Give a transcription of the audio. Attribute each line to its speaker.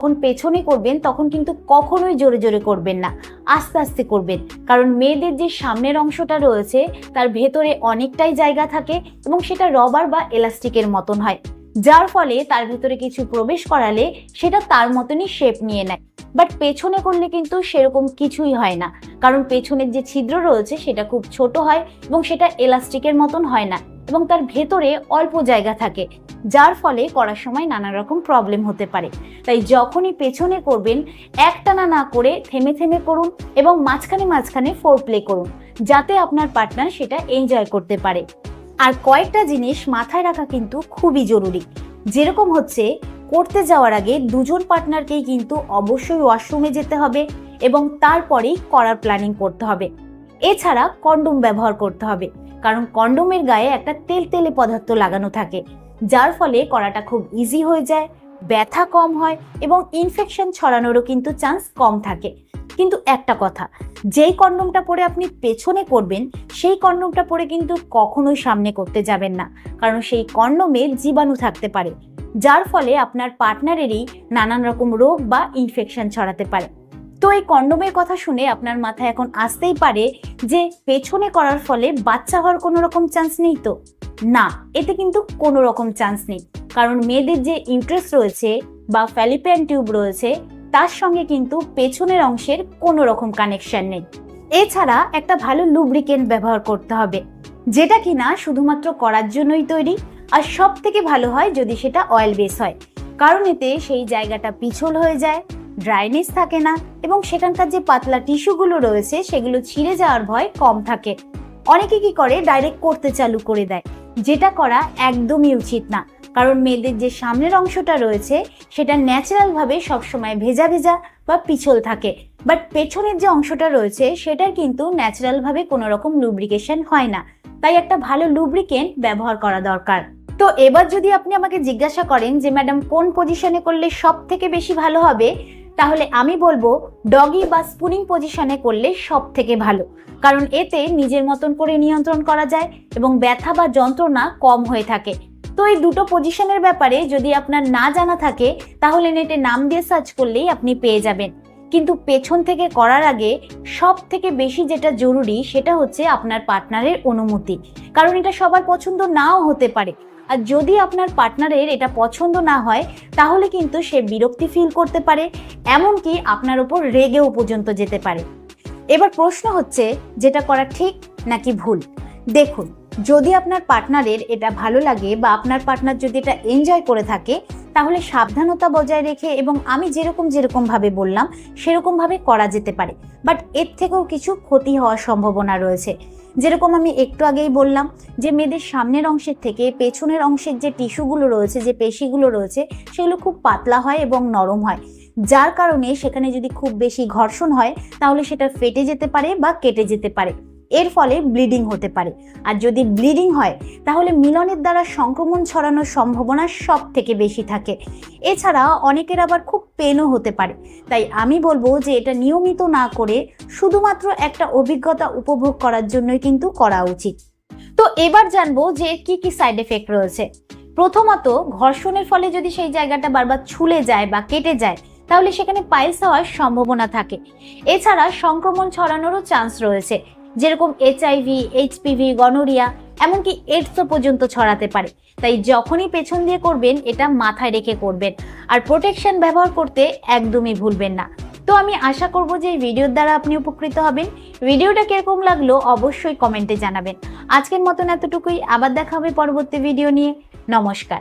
Speaker 1: যখন পেছনে করবেন, তখন কিন্তু কখনোই জোরে জোরে করবেন না। আস্তে আস্তে করবেন। কারণ মেয়েদের যে সামনের অংশটা রয়েছে, তার ভেতরে অনেকটাই জায়গা থাকে এবং সেটা রবার বা এলাস্টিকের মতন হয়। যার ফলে তার ভেতরে কিছু প্রবেশ করালে সেটা তার মতনই শেপ নিয়ে নেয়। বাট পেছনে করলে কিন্তু সেরকম কিছুই হয় না। কারণ পেছনের যে ছিদ্র রয়েছে, সেটা খুব ছোট হয় এবং সেটা এলাস্টিকের মতন হয় না এবং তার ভেতরে অল্প জায়গা থাকে। যার ফলে করার সময় নানা রকম প্রবলেম হতে পারে। তাই যখনই পেছনে করবেন, একটানা না করে থেমে থেমে করুন এবং মাঝখানে মাঝখানে ফোর প্লে করুন, যাতে আপনার পার্টনার সেটা এনজয় করতে পারে। আর কয়েকটা জিনিস মাথায় রাখা কিন্তু খুবই জরুরি। যেরকম হচ্ছে, করতে যাওয়ার আগে দুজন পার্টনারকেই কিন্তু অবশ্যই ওয়াশরুমে যেতে হবে এবং তারপরেই করার প্ল্যানিং করতে হবে। এছাড়া কন্ডোম ব্যবহার করতে হবে। কারণ কন্ডোমের গায়ে একটা তেল তেলে পদার্থ লাগানো থাকে, যার ফলে করাটা খুব ইজি হয়ে যায়, ব্যথা কম হয় এবং ইনফেকশন ছড়ানোরও কিন্তু চান্স কম থাকে। কিন্তু একটা কথা, যেই কন্ডোমটা পরে আপনি পেছনে করবেন, সেই কন্ডোমটা পরে কিন্তু কখনোই সামনে করতে যাবেন না, কারণ সেই কন্ডোমে জীবাণু থাকতে পারে, যার ফলে আপনার পার্টনারেরই নানান রকম রোগ বা ইনফেকশন ছড়াতে পারে। তো এই কন্ডোমের কথা শুনে আপনার মাথায় এখন আসতেই পারে যে পেছনে করার ফলে বাচ্চা হওয়ার কোনো রকম চান্স নেই তো? না, এতে কিন্তু কোনো রকম চান্স নেই। কারণ মেয়েদের যে ইউট্রেস রয়েছে বা ফ্যালিপিয়ান টিউব রয়েছে, তার সঙ্গে কিন্তু পেছনের অংশের কোনো রকম কানেকশন নেই। এছাড়া একটা ভালো লুব্রিকেন্ট ব্যবহার করতে হবে, যেটা কিনা শুধুমাত্র করার জন্যই তৈরি, আর সব থেকে ভালো হয় যদি সেটা অয়েল বেস হয়। কারণ এতে সেই জায়গাটা পিছল হয়ে যায় ড্রাইনেস থাকে না এবং সেখানকার যে পাতলা টিস্যুগুলো রয়েছে সেগুলো ছিঁড়ে যাওয়ার ভয় কম থাকে। অনেকে কি করে? ডাইরেক্ট করতে চালু করে দেয়। যেটা করা একদমই উচিত না। কারণ মেয়েদের যে সামনের অংশটা রয়েছে, সেটা ন্যাচারালভাবে সবসময় ভেজা ভেজা বা পিছল থাকে। বাট পেছনের যে অংশটা রয়েছে, সেটার কিন্তু ন্যাচারালভাবে কোনো রকম লুব্রিকেশন হয় না। তাই একটা ভালো লুব্রিকেন্ট ব্যবহার করা দরকার। তো এবার যদি আপনি আমাকে জিজ্ঞাসা করেন যে, ম্যাডাম, কোন পজিশনে করলে সব থেকে বেশি ভালো হবে? তাহলে আমি বলব ডগি বা স্পুনিং পজিশনে করলে সব থেকে ভালো। কারণ এতে নিজের মতন করে নিয়ন্ত্রণ করা যায় এবং ব্যথা বা যন্ত্রণা কম হয়ে থাকে। তো এই দুটো পজিশনের ব্যাপারে যদি আপনার না জানা থাকে, তাহলে নেটে নাম দিয়ে সার্চ করলেই আপনি পেয়ে যাবেন। কিন্তু পেছন থেকে করার আগে সব থেকে বেশি যেটা জরুরি সেটা হচ্ছে আপনার পার্টনারের অনুমতি। কারণ এটা সবার পছন্দ নাও হতে পারে। আর যদি আপনার পার্টনারের এটা পছন্দ না হয়, তাহলে কিন্তু সে বিরক্তি ফিল করতে পারে, এমনকি আপনার ওপর রেগেও পর্যন্ত যেতে পারে। এবার প্রশ্ন হচ্ছে, যেটা করা ঠিক নাকি ভুল? দেখুন যদি আপনার পার্টনারের এটা ভালো লাগে বা আপনার পার্টনার যদি এটা এনজয় করে থাকে, তাহলে সাবধানতা বজায় রেখে এবং আমি যেরকম যেরকম ভাবে বললাম, সেরকম ভাবে করা যেতে পারে। বাট এর থেকেও কিছু ক্ষতি হওয়ার সম্ভাবনা রয়েছে। যেরকম আমি একটু আগেই বললাম যে, মেয়েদের সামনের অংশের থেকে পেছনের অংশের যে টিস্যুগুলো রয়েছে, যে পেশিগুলো রয়েছে, সেগুলো খুব পাতলা হয় এবং নরম হয়। যার কারণে সেখানে যদি খুব বেশি ঘর্ষণ হয়, তাহলে সেটা ফেটে যেতে পারে বা কেটে যেতে পারে। এর ফলে ব্লিডিং হতে পারে। আর যদি ব্লিডিং হয়, তাহলে মিলনের দ্বারা সংক্রমণ ছড়ানোর সম্ভাবনা সব থেকে বেশি থাকে। এছাড়া অনেকের আবার খুব পেনও হতে পারে। তাই আমি বলব যে এটা নিয়মিত না করে শুধুমাত্র একটা অভিজ্ঞতা উপভোগ করার জন্যই কিন্তু করা উচিত। তো এবার জানব যে কি কি সাইড এফেক্ট রয়েছে। প্রথমত, ঘর্ষণের ফলে যদি সেই জায়গাটা বারবার ছুলে যায় বা কেটে যায়, তাহলে সেখানে পাইলস হওয়ার সম্ভাবনা থাকে। এছাড়া সংক্রমণ ছড়ানোরও চান্স রয়েছে। যেরকম এইচআইভি এইচপিভি গনোরিয়া এমনকি এইডসও পর্যন্ত ছড়াতে পারে। তাই যখনই পেছন দিয়ে করবেন, এটা মাথায় রেখে করবেন। আর প্রোটেকশন ব্যবহার করতে একদমই ভুলবেন না। তো আমি আশা করব যে এই ভিডিওর দ্বারা আপনি উপকৃত হবেন। ভিডিওটা কীরকম লাগল অবশ্যই কমেন্টে জানাবেন। আজকের মতন এতটুকুই। আবার দেখা হবে পরবর্তী ভিডিও নিয়ে। নমস্কার।